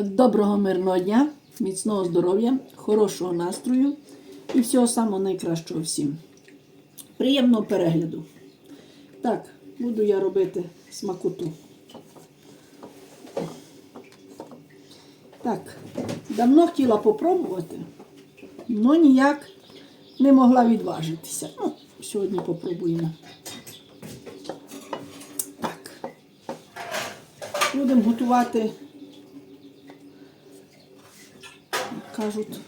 Доброго мирного дня, міцного здоров'я, хорошого настрою і всього самого найкращого всім. Приємного перегляду. Так, буду я робити смакоту. Так, давно хотіла попробувати, але ніяк не могла відважитися. Ну, сьогодні попробуємо. Так. Будемо готувати, як кажуть,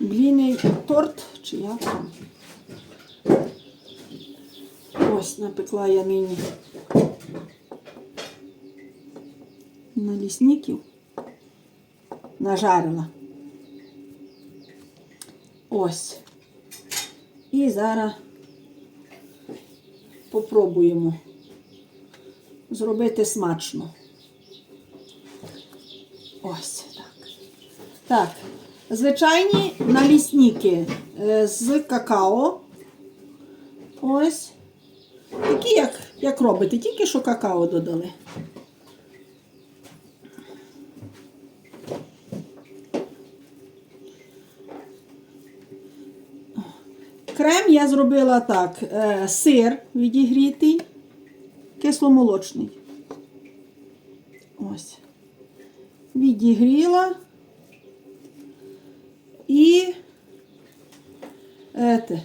бліний торт чи як там. Ось напекла я нині налісників, нажарила. Ось. І зараз попробуємо зробити смачно. Ось так. Звичайні налісники е, з какао. Ось. Такі, як, як робите, тільки що какао додали. Крем я зробила так: е, сир відігрітий, кисломолочний. Ось. Відігріла і ете,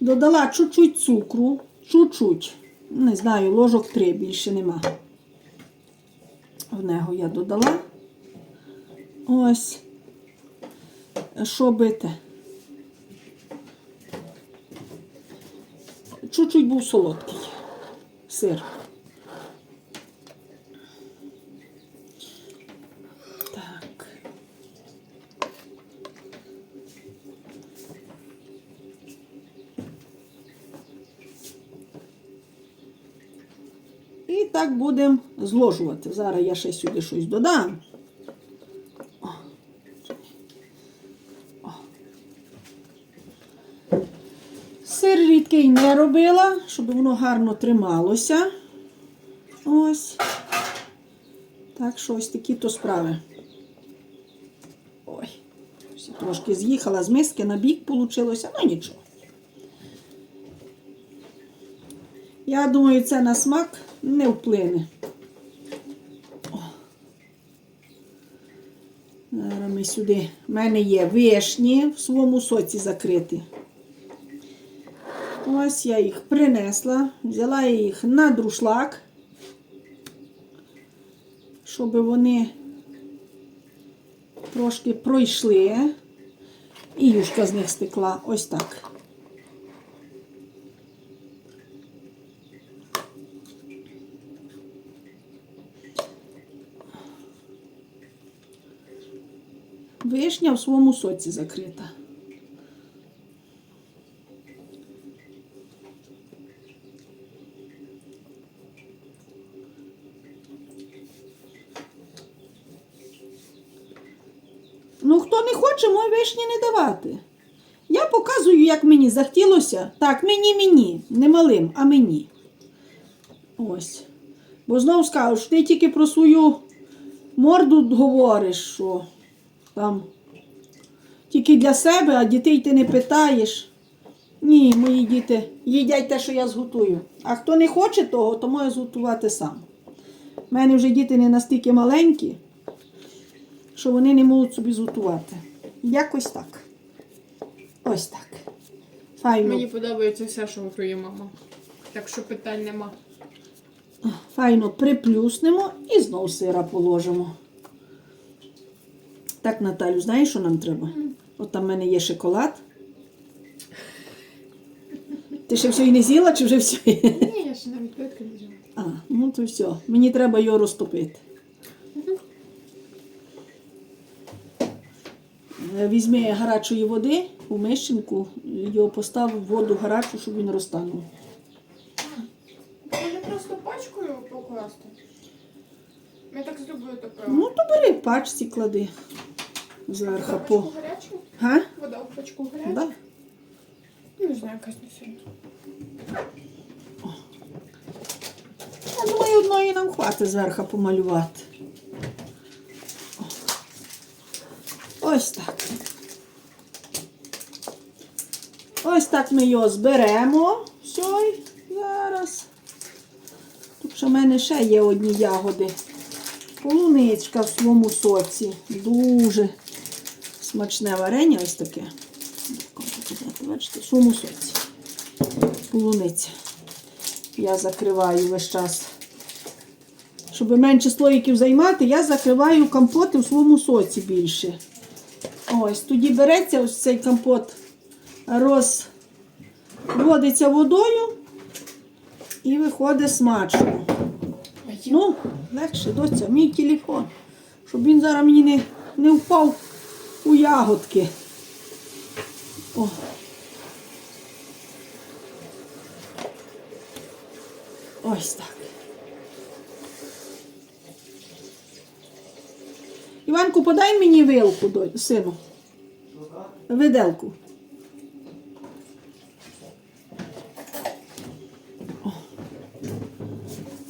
додала чуть-чуть цукру, чуть-чуть. Не знаю, ложок три, більше нема. В нього я додала. Ось. Що бити? Чуть-чуть був солодкий сир. Так. І так будемо зложувати. Зараз я ще сюди щось додам. Сир рідкий не робила, щоб воно гарно трималося. Ось. Так що ось такі то справи. Ой, трошки з'їхала з миски на бік вийшло, ну нічого. Я думаю, це на смак не вплине. Зараз ми сюди. У мене є вишні в своєму соці закриті. Ось я їх принесла, взяла їх на друшлак, щоб вони трошки пройшли. І юшка з них стекла. Ось так. Вишня в своєму соці закрита. Ну, хто не хоче, мої вишні не давати. Я показую, як мені захотілося. Так, мені мені, не малим, а мені. Ось. Бо знову скажеш, ти тільки про свою морду говориш, що там тільки для себе, а дітей ти не питаєш. Ні, мої діти їдять те, що я зготую. А хто не хоче того, то може зготувати сам. У мене вже діти не настільки маленькі, що вони не можуть собі зготувати. Якось так. Ось так. Файно, Мені подобається все, що готує мама. Так що питань нема. файно приплюснемо і знову сира положимо. Так, Наталю, знаєш, що нам треба? От там в мене є шоколад. Ти ще все і не з'їла, чи вже все? Ні, я ще навіть плитки не взяла. А, ну то все. Мені треба його розтопити. Е, Візьми гарячої води у мищенку, його постав в воду гарячу, щоб він розтанув. Може просто пачкою покласти? Ми так з любою топили. Ну, то бери в пачці клади. Зверху по. Гарячу? Га? Вода в пачку гарячу? Да? Не знаю, якась не сильно. Я думаю, одної нам хватить зверху помалювати. Ось так. Ось так ми його зберемо. Все, зараз. Тут ще в мене ще є одні ягоди. Полуничка в своєму соці. Дуже смачне варення ось таке. Бачите, своєму соці. Полуниця. Я закриваю весь час. Щоб менше слоїків займати, я закриваю компоти в своєму соці більше. Ось, тоді береться ось цей компот, розводиться водою і виходить смачно. Ну, легше, доця, мій телефон. Щоб він зараз мені не, не впав у ягодки. О. Ось так. Іванку, подай мені вилку, сину. Виделку.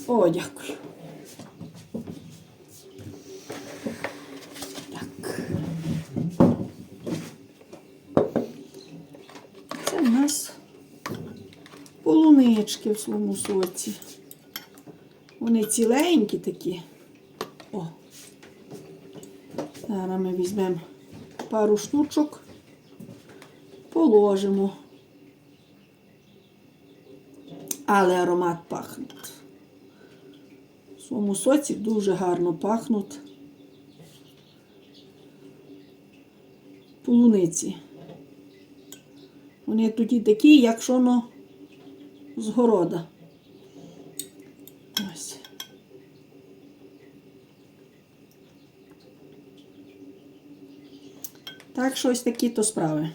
О, дякую. Так. Це в нас полунички в своєму соці. Вони ціленькі такі. О. Зараз ми візьмемо пару штучок, положимо. Але аромат пахне. В своєму соці дуже гарно пахнуть полуниці. Вони тоді такі, як воно з города. Ось. Так що ось такі то справи.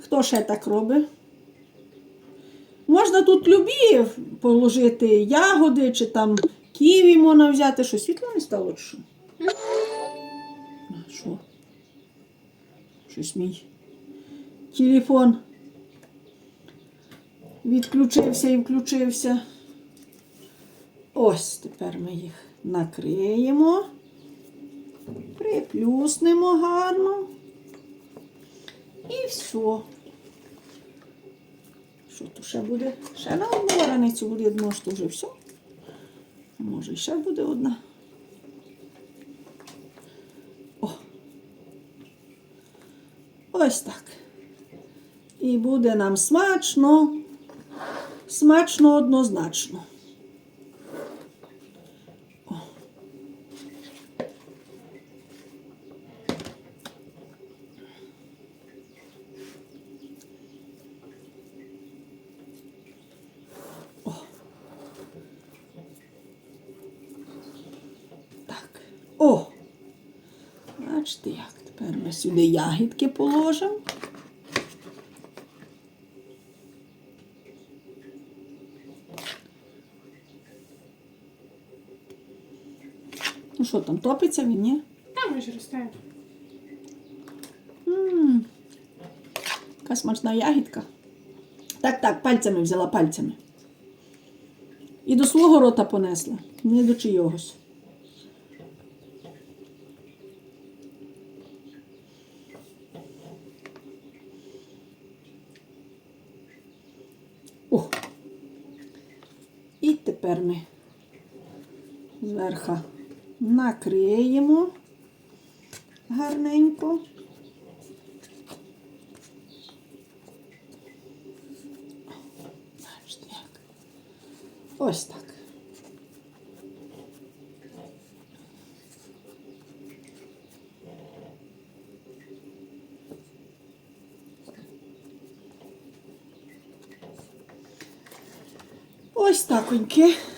Хто ще так робить? Можна тут любі положити ягоди, чи там ківі можна взяти, що світло не стало, чи що? А, Що? Щось мій телефон відключився і включився. Ось тепер ми їх накриємо, приплюснемо гарно. І все. Що тут ще буде? Ще на одну вареницю буде одно, що вже все. Може, ще буде одна. О. Ось так. І буде нам смачно, смачно однозначно. О. О. Так. О! Бачите, як тепер ми сюди ягідки положимо. Ну що там, топиться він, ні? Там вже росте. М, Яка смачна ягідка. Так, так, пальцями взяла пальцями. І до свого рота понесла, не до чийогось. О! І тепер ми зверху накриємо гарненько. Ось так. Ось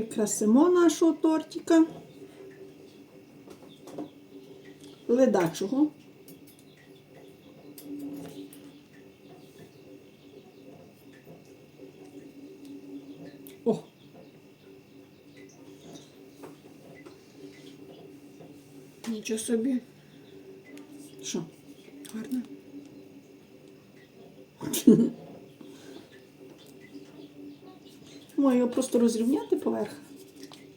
Прикрасимо нашого тортика. Ледачого. Нічого собі. що? Гарно. Може його просто розрівняти поверх?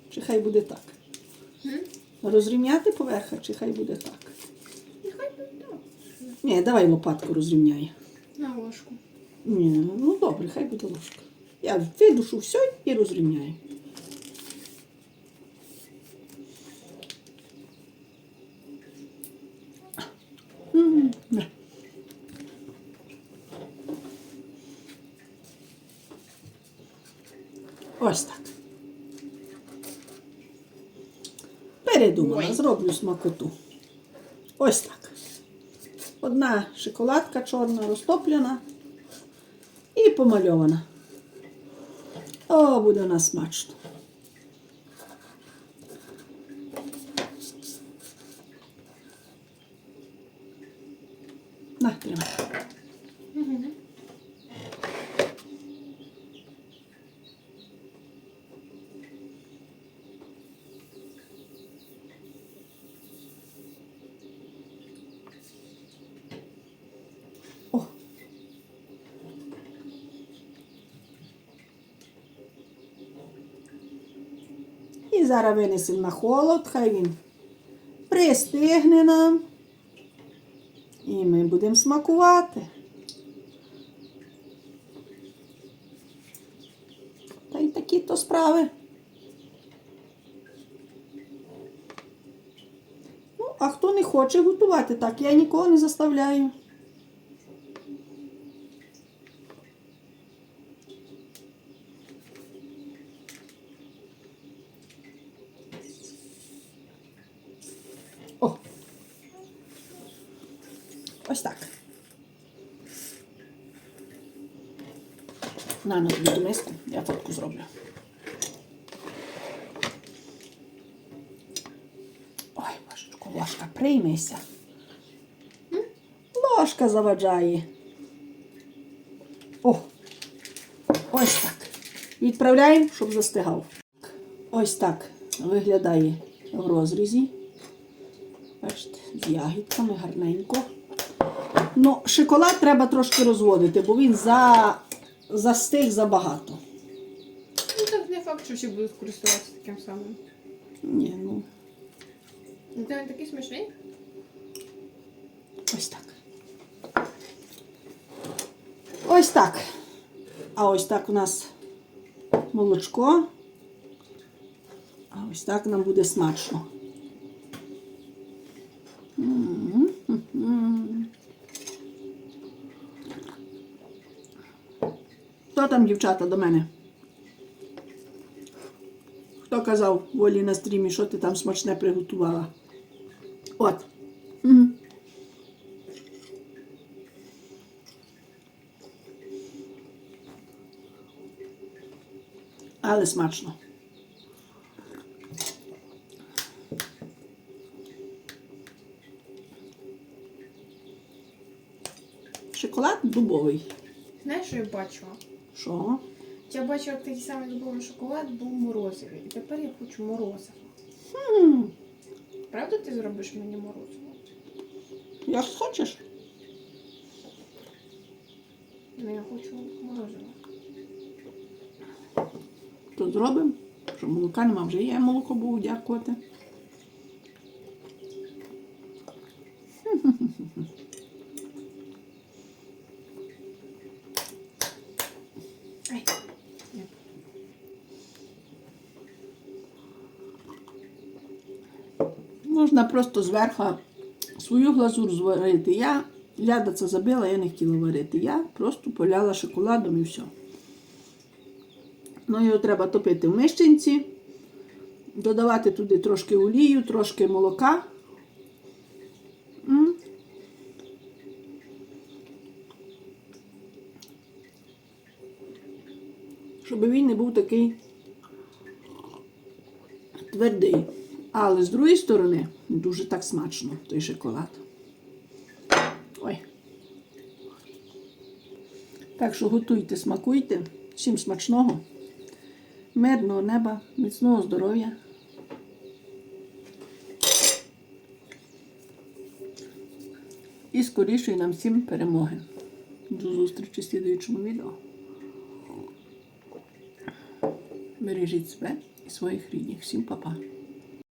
Чи хай буде так? Розрівняти поверха, чи хай буде так? Нехай буде так. Ні, давай лопатку розрівняй. На ложку. Ні, ну добре, хай буде ложка. Я видушу все і розрівняю. М, на. Ось так. Ой. зроблю смакоту. Ось так. Одна шоколадка чорна розтоплена і помальована. О, буде у нас смачно. На, тримай. Угу. О. Зараз винесемо на холод, хай він пристигне нам. І ми будемо смакувати. Та й такі то справи. Ну, а хто не хоче готувати так, я нікого не заставляю. О. Ось так. На, на тобі ту миску, я фотку зроблю. Ой, божечко, приймися. Ложка заваджає. О, ось так. Відправляємо, щоб застигав. Ось так виглядає в розрізі. Бачите, з ягідками гарненько. Ну, шоколад треба трошки розводити, бо він за... застиг забагато. Ну так не факт, що всі будуть користуватися таким самим. Ні, ну, Ну, Це він такий смачний. Ось так. Ось так. А ось так у нас молочко. А ось так нам буде смачно. Хто там, дівчата, до мене? Хто казав волі на стрімі, що ти там смачне приготувала? От. Але смачно. Шоколад дубовий. Знаєш, що я бачила? Що? Я бачила такий самий дубовий шоколад був морозивий. І тепер я хочу морозиво. М, Правда ти зробиш мені морозиво? Як хочеш. Ну, я хочу морозиво. То зробимо. Що молока нема, вже є молоко буду дякувати. Можна просто зверху свою глазур зварити. Я ляда це забила, я не хотіла варити. Я просто поляла шоколадом і все. Ну, його треба топити в мищенці, додавати туди трошки олію, трошки молока. Щоб він не був такий твердий. Але з другої сторони дуже так смачно той шоколад. Ой. Так що готуйте, смакуйте. Всім смачного, мирного неба, міцного здоров'я. І скорішої нам всім перемоги. До зустрічі в слідуючому відео. Бережіть себе і своїх рідних. Всім па-па.